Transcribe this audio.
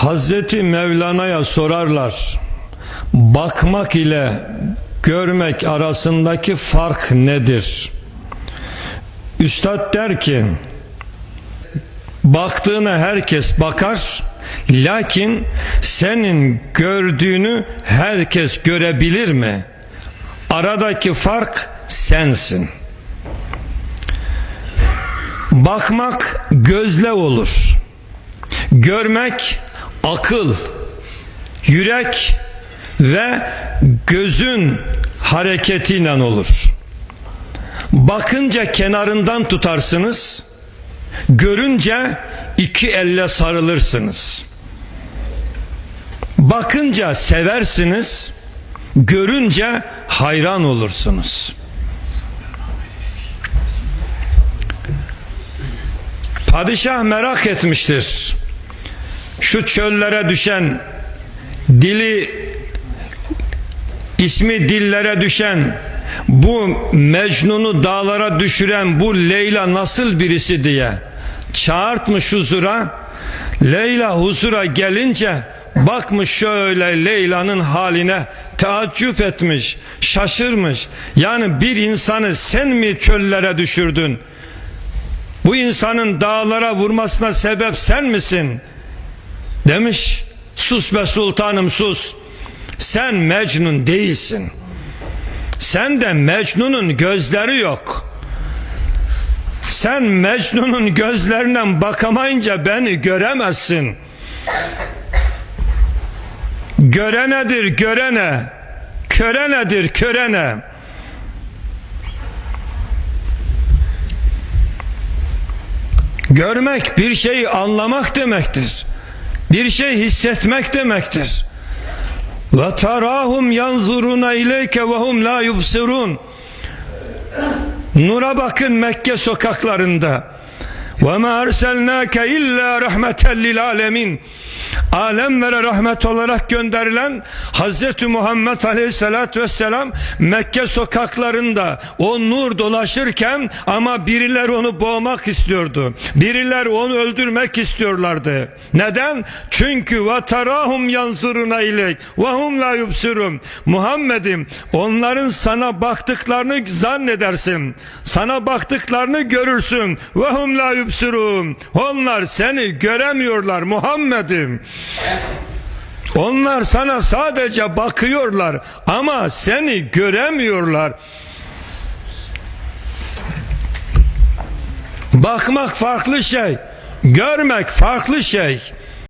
Hazreti Mevlana'ya sorarlar. Bakmak ile görmek arasındaki fark nedir? Üstad der ki baktığına herkes bakar lakin senin gördüğünü herkes görebilir mi? Aradaki fark sensin. Bakmak gözle olur. Görmek akıl, yürek ve gözün hareketiyle olur. Bakınca kenarından tutarsınız, görünce iki elle sarılırsınız. Bakınca seversiniz, görünce hayran olursunuz. Padişah merak etmiştir. Şu çöllere düşen dili ismi dillere düşen bu Mecnun'u dağlara düşüren bu Leyla nasıl birisi diye çağırtmış huzura Leyla huzura gelince bakmış şöyle Leyla'nın haline taaccüp etmiş şaşırmış. Yani bir insanı sen mi çöllere düşürdün? Bu insanın dağlara vurmasına sebep sen misin demiş sus be sultanım sus sen Mecnun değilsin. Sen de Mecnun'un gözleri yok. Sen Mecnun'un gözlerinden bakamayınca beni göremezsin. Görenedir görene, körenedir körene. Görmek bir şeyi anlamak demektir. Bir şey hissetmek demektir. Ve tarahum yanzuruna ileyke ve hum la yubsirun. Nura bakın Mekke sokaklarında. Ve ma erselnake illa rahmeten lil alemin. Alemlere rahmet olarak gönderilen Hazreti Muhammed Aleyhisselatü Vesselam Mekke sokaklarında o nur dolaşırken ama biriler onu boğmak istiyordu. Biriler onu öldürmek istiyorlardı. Neden? Çünkü vatarahum yanzuruna ilek ve hum la yubsirun. Muhammed'im onların sana baktıklarını zannedersin. Sana baktıklarını görürsün. Ve hum la yubsirun. Onlar seni göremiyorlar Muhammed'im. Onlar sana sadece bakıyorlar ama seni göremiyorlar. Bakmak farklı şey, görmek farklı şey.